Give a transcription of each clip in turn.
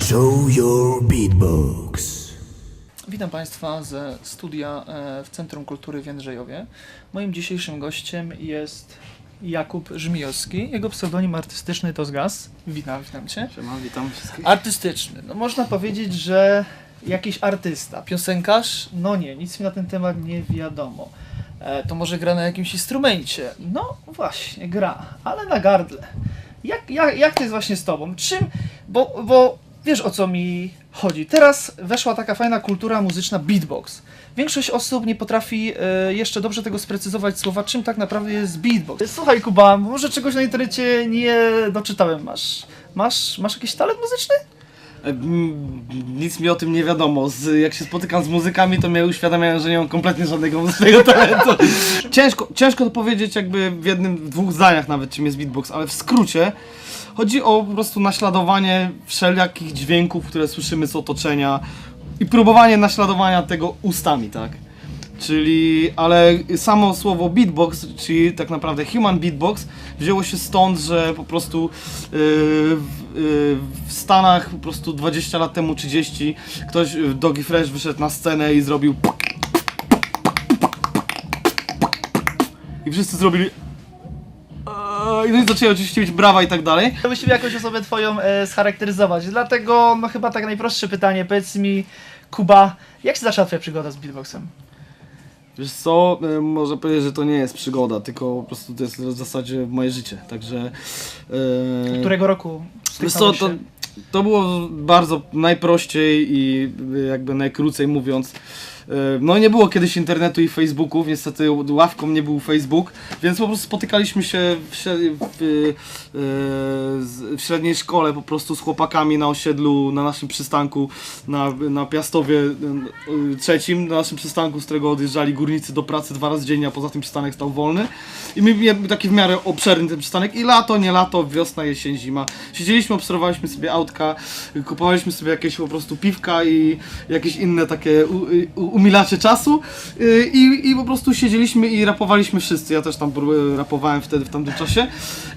Show your beatbox. Witam Państwa ze studia e, w Centrum Kultury w Jędrzejowie. Moim dzisiejszym gościem jest Jakub Żmijowski. Jego pseudonim artystyczny to Zgas. Witam, witam Cię. Siema, witam wszystkich. Artystyczny. No można powiedzieć, że jakiś artysta, piosenkarz? No nie, nic mi na ten temat nie wiadomo. E, to może gra na jakimś instrumencie? No właśnie, gra, ale na gardle. Jak, jak, jak to jest właśnie z tobą? Czym? Bo, bo wiesz o co mi chodzi. Teraz weszła taka fajna kultura muzyczna beatbox. Większość osób nie potrafi e, jeszcze dobrze tego sprecyzować słowa, czym tak naprawdę jest beatbox. Słuchaj Kuba, może czegoś na internecie nie doczytałem. Masz, masz, masz jakiś talent muzyczny? Nic mi o tym nie wiadomo. Z, jak się spotykam z muzykami, to mnie uświadamiają, że nie mam kompletnie żadnego muzycznego talentu. ciężko, ciężko to powiedzieć jakby w jednym, dwóch zdaniach nawet, czym jest beatbox, ale w skrócie chodzi o po prostu naśladowanie wszelakich dźwięków, które słyszymy z otoczenia i próbowanie naśladowania tego ustami, tak? Czyli, ale samo słowo beatbox, czyli tak naprawdę human beatbox, wzięło się stąd, że po prostu w, yy, w Stanach po prostu 20 lat temu, 30, ktoś, yy, Doggy Fresh wyszedł na scenę i zrobił i wszyscy zrobili eee, i no i zaczęli oczywiście mieć brawa i tak dalej. Musimy jakąś osobę twoją e, scharakteryzować. Dlatego, no chyba tak najprostsze pytanie. Powiedz mi, Kuba, jak się zaczęła twoja przygoda z beatboxem? Wiesz co, y, może powiedzieć, że to nie jest przygoda, tylko po prostu to jest w zasadzie moje życie, także... y, Którego roku Wiesz co, to, to było bardzo najprościej i jakby najkrócej mówiąc. E, No nie było kiedyś internetu i Facebooków, niestety ławką nie był Facebook, więc po prostu spotykaliśmy się w, śre- w, z- w średniej szkole po prostu z chłopakami na osiedlu, na naszym przystanku, na, na Piastowie e, trzecim, na naszym przystanku, z którego odjeżdżali górnicy do pracy dwa razy dziennie, a poza tym przystanek stał wolny. I my mieliśmy taki w miarę obszerny ten przystanek i lato, nie lato, wiosna, jesień, zima. Siedzieliśmy, obserwowaliśmy sobie autka, kupowaliśmy sobie jakieś po prostu piwka i jakieś inne takie umilacze czasu y, i, i po prostu siedzieliśmy i rapowaliśmy wszyscy. Ja też tam y, rapowałem wtedy w tamtym czasie.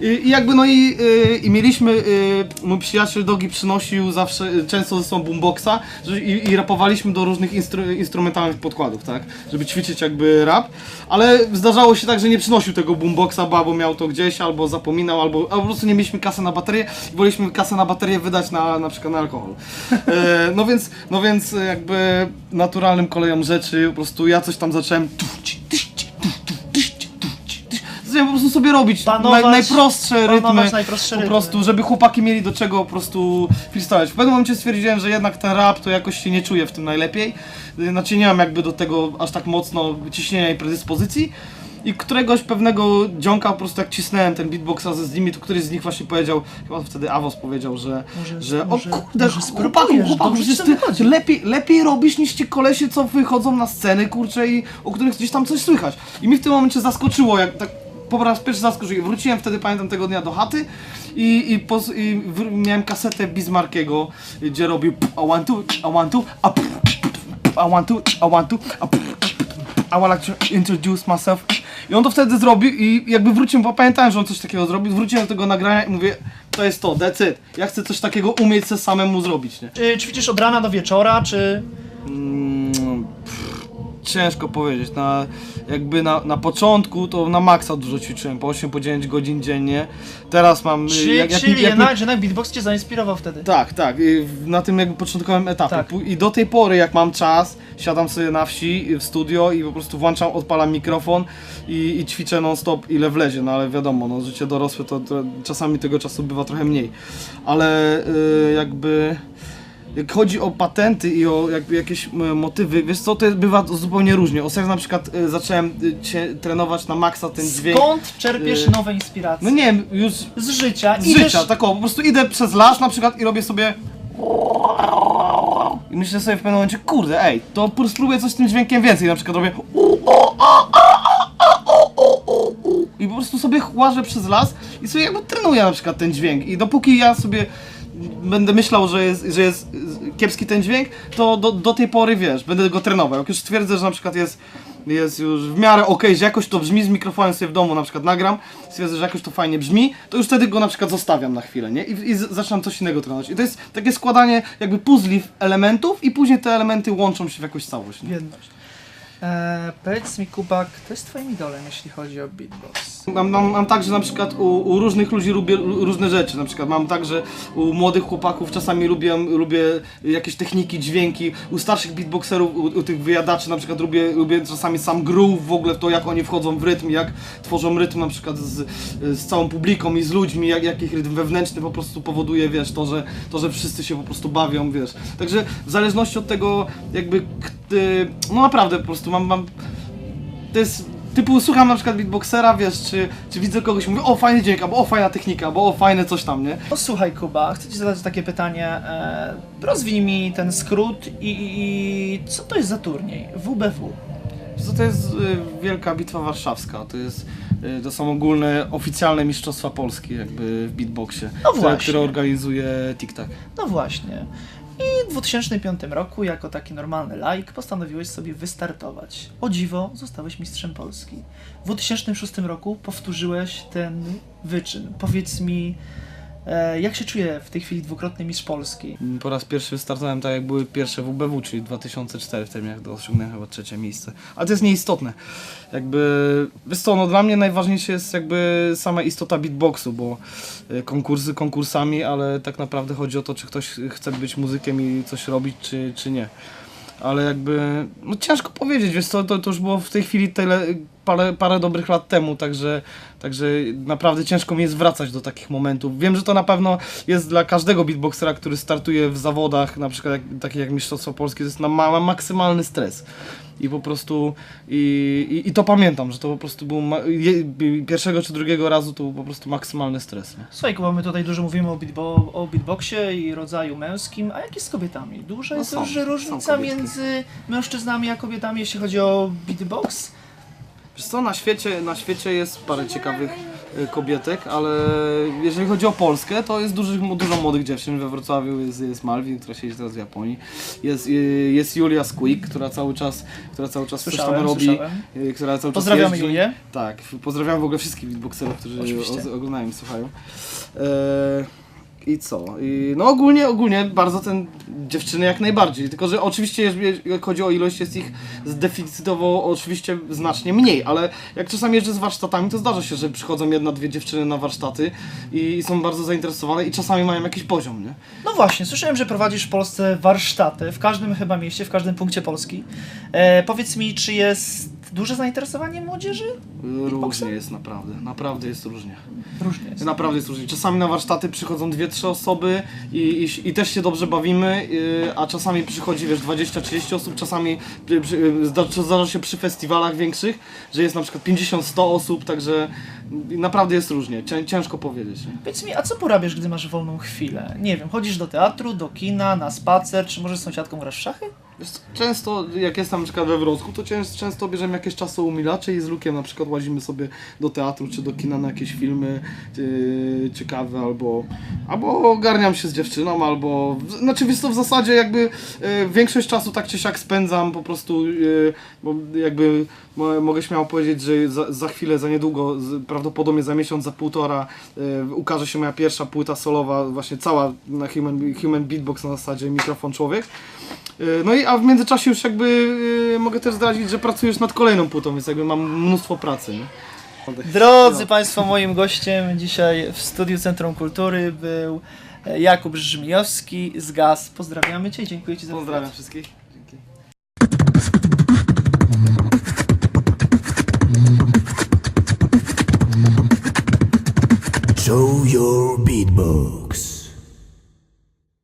I, i jakby no i, y, i mieliśmy, y, mój przyjaciel Dogi przynosił zawsze, y, często ze sobą boomboxa i, i rapowaliśmy do różnych instru, instrumentalnych podkładów, tak? Żeby ćwiczyć jakby rap, ale zdarzało się tak, że nie przynosił tego boomboxa, bo miał to gdzieś, albo zapominał, albo, albo po prostu nie mieliśmy kasy na baterię i woleliśmy kasę na baterię wydać na, na przykład na alkohol. E, no więc, no więc jakby naturalnym koleją rzeczy po prostu ja coś tam zacząłem Zacząłem po prostu sobie robić Panować- naj, najprostsze rytmy, najprostsze po rytmy. prostu, żeby chłopaki mieli do czego po prostu freestyle'ać. W pewnym momencie stwierdziłem, że jednak ten rap to jakoś się nie czuję w tym najlepiej, znaczy nie mam jakby do tego aż tak mocno ciśnienia i predyspozycji. I któregoś pewnego dzionka po prostu jak cisnąłem ten beatbox razem z nimi, to któryś z nich właśnie powiedział, chyba wtedy Avos powiedział, że, Może- że może- o kurde, może chłopaku, przecież ty, lepiej, lepiej robisz niż ci kolesie, co wychodzą na sceny, kurczę, i o których gdzieś tam coś słychać. I mi w tym momencie zaskoczyło, jak tak po raz pierwszy zaskoczyło. Wróciłem wtedy, pamiętam, tego dnia do chaty i, i, pos, i miałem kasetę Bismarckiego, gdzie robił I want to, I want to, a I want to, I want to, a I want to introduce myself. I on to wtedy zrobił i jakby wróciłem, bo pamiętałem, że on coś takiego zrobił, wróciłem do tego nagrania i mówię, to jest to, it. Ja chcę coś takiego umieć se samemu zrobić, nie? Czy ćwiczysz od rana do wieczora, czy... Mm, Ciężko powiedzieć, na, jakby na, na początku to na maksa dużo ćwiczyłem, po 8 po 9 godzin dziennie. Teraz mam... y, Czy, jak- jak- czyli jak jednak, że jednak beatbox cię zainspirował wtedy? Tak, tak, na tym jakby początkowym etapie. Tak. I do tej pory, jak mam czas, siadam sobie na wsi y, w studio i po prostu włączam, odpalam mikrofon i, i ćwiczę non stop ile wlezie, no ale wiadomo, no życie dorosłe to, to czasami tego czasu bywa trochę mniej. Ale y, jakby jak chodzi o patenty i o jakby jakieś motywy, wiesz co, to jest- bywa zupełnie różnie. Ostatnio na przykład y, zacząłem y, cię, trenować na maksa ten dźwięk. Skąd czerpiesz y, nowe inspiracje? No nie wiem, już Z życia. z Idziesz- życia, tak o, po prostu idę przez las na przykład i robię sobie i myślę sobie w pewnym momencie, kurde, ej, to p- spróbuję coś z tym dźwiękiem więcej, na przykład robię i po prostu sobie łażę przez las i sobie jakby trenuję na przykład ten dźwięk i dopóki ja sobie będę myślał, że jest, że jest kiepski ten dźwięk, to do, do tej pory, wiesz, będę go trenował. Jak już twierdzę, że na przykład jest jest już w miarę okej, że jakoś to brzmi z mikrofonem sobie w domu na przykład nagram, stwierdzę, że jakoś to fajnie brzmi, to już wtedy go na przykład zostawiam na chwilę, nie? I, i zaczynam coś innego trenować. I to jest takie składanie jakby puzli elementów i później te elementy łączą się w jakąś całość. Nie? Jedność. E, powiedz mi, Kubak, kto jest twoim idolem, jeśli chodzi o beatbox? Mam, mam, mam tak, że na przykład u, u różnych ludzi lubię lu- różne rzeczy. Na przykład mam tak, że u młodych chłopaków czasami lubię, lubię jakieś techniki, dźwięki. U starszych beatboxerów, u, u tych wyjadaczy na przykład lubię, lubię czasami sam groove w ogóle w to, jak oni wchodzą w rytm, jak tworzą rytm na przykład z, z całą publiką i z ludźmi, jak, jak ich rytm wewnętrzny po prostu powoduje, wiesz, to że, to, że wszyscy się po prostu bawią, wiesz. Także w zależności od tego jakby, y, no naprawdę po prostu mam, mam to jest typu słucham na przykład beatboxera, wiesz, czy, czy widzę kogoś, mówię, o fajny dźwięk, albo o fajna technika, albo o fajne coś tam, nie? No słuchaj, Kuba, chcę ci zadać takie pytanie. E, rozwij mi ten skrót i, i, i co to jest za turniej? WBW. Co to jest y, Wielka Bitwa Warszawska, to jest, y, to są ogólne, oficjalne mistrzostwa Polski jakby w beatboxie, No które, właśnie. które organizuje TikTok. No właśnie. W 2005 roku, jako taki normalny laik, postanowiłeś sobie wystartować. O dziwo, zostałeś mistrzem Polski. W 2006 roku powtórzyłeś ten wyczyn. Powiedz mi, jak się czuje w tej chwili dwukrotny mistrz Polski? Po raz pierwszy startowałem tak jak były pierwsze WBW, czyli 2004, wtedy jak osiągnąłem chyba trzecie miejsce. Ale to jest nieistotne. Jakby, wiesz co, no dla mnie najważniejsze jest jakby sama istota beatboxu, bo y, konkursy konkursami, ale tak naprawdę chodzi o to, czy ktoś chce być muzykiem i coś robić, czy, czy nie. Ale jakby, no ciężko powiedzieć, wiesz to, to już było w tej chwili tyle, parę, parę dobrych lat temu, także, także naprawdę ciężko mi jest wracać do takich momentów. Wiem, że to na pewno jest dla każdego beatboxera, który startuje w zawodach, na przykład jak, takich jak Mistrzostwo Polskie, to jest na ma maksymalny stres. I po prostu, i, i, i to pamiętam, że to po prostu był, pierwszego czy drugiego razu to był po prostu maksymalny stres. Nie? Słuchaj, Kuba, my tutaj dużo mówimy o, beatbo- o beatboxie i rodzaju męskim, a jak jest z kobietami? Duża No jest są, duża różnica między mężczyznami a kobietami, jeśli chodzi o beatbox? Wiesz co, na świecie, na świecie jest parę ciekawych kobietek, ale jeżeli chodzi o Polskę, to jest dużych, dużo młodych dziewczyn. We Wrocławiu jest, jest Malwin, która siedzi teraz w Japonii. Jest, y, jest Julia Squeak, która cały czas, która cały czas coś tam Słyszałem, robi. słyszałem. y, Która cały czas Pozdrawiamy jeździ. Julię. Tak, pozdrawiam w ogóle wszystkich beatboxerów, którzy Oczywiście. oglądają i słuchają. E, I co? I, no ogólnie, ogólnie bardzo ten dziewczyny jak najbardziej, tylko że oczywiście jeżeli chodzi o ilość jest ich zdeficytowo oczywiście znacznie mniej, ale jak czasami jeżdżę z warsztatami to zdarza się, że przychodzą jedna, dwie dziewczyny na warsztaty i są bardzo zainteresowane i czasami mają jakiś poziom, nie? No właśnie, słyszałem, że prowadzisz w Polsce warsztaty, w każdym chyba mieście, w każdym punkcie Polski. E, powiedz mi, czy jest duże zainteresowanie młodzieży? Różnie jest naprawdę, naprawdę jest różnie. Różnie jest. Naprawdę jest różnie. Czasami na warsztaty przychodzą dwie, trzy osoby i, i, i też się dobrze bawimy, yy, a czasami przychodzi wiesz 20-30 osób, czasami yy, zdarza, się przy festiwalach większych, że jest na przykład 50-100 osób, także naprawdę jest różnie. Cię, ciężko powiedzieć. Nie? Powiedz mi, a co porabiasz, gdy masz wolną chwilę? Nie wiem, chodzisz do teatru, do kina, na spacer, czy może z sąsiadką grasz w szachy? Często jak jestem na przykład we Wrocku, to często, bierzemy jakieś czasy umilacze i z Lukiem na przykład łazimy sobie do teatru czy do kina na jakieś filmy yy, ciekawe albo, albo ogarniam się z dziewczyną, albo znaczy wiesz co, w zasadzie jakby yy, większość czasu tak czy siak spędzam po prostu, yy, bo jakby mo, mogę śmiało powiedzieć, że za, za chwilę, za niedługo, z, prawdopodobnie za miesiąc, za półtora yy, ukaże się moja pierwsza płyta solowa, właśnie cała na Human, human Beatbox na zasadzie mikrofon człowiek. Yy, No i a w międzyczasie już jakby yy, mogę też zdradzić, że pracujesz nad kolejną płytą, więc jakby mam mnóstwo pracy. Nie? Drodzy No. Państwo, moim gościem dzisiaj w studiu Centrum Kultury był e, Jakub Żmijowski z GAS. Pozdrawiamy Cię i dziękuję Ci za Pozdrawiam wszystkich. Dzięki. Show your beatbox.